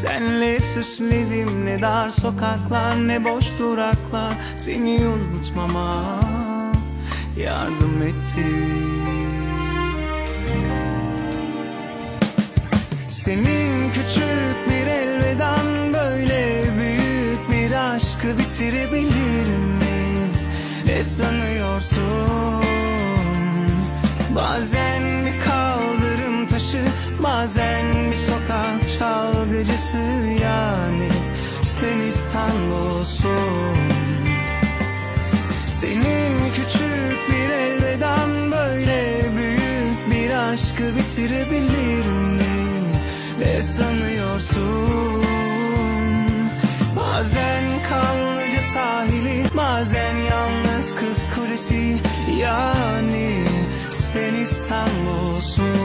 Senle süsledim ne dar sokaklar ne boş duraklar Seni unutmama yardım etti Senin küçük bir elveden böyle büyük bir aşkı bitirebilirim mi? Ne sanıyorsun? Bazen bir kaldırım taşı, bazen bir sokak çalgıcısı yani sen İstanbul'sun. Senin küçük bir elveden böyle büyük bir aşkı bitirebilirim mi? Ne sanıyorsun? Bazen kanlıca sahili, bazen yalnız kız kulesi Yani sen İstanbul'sun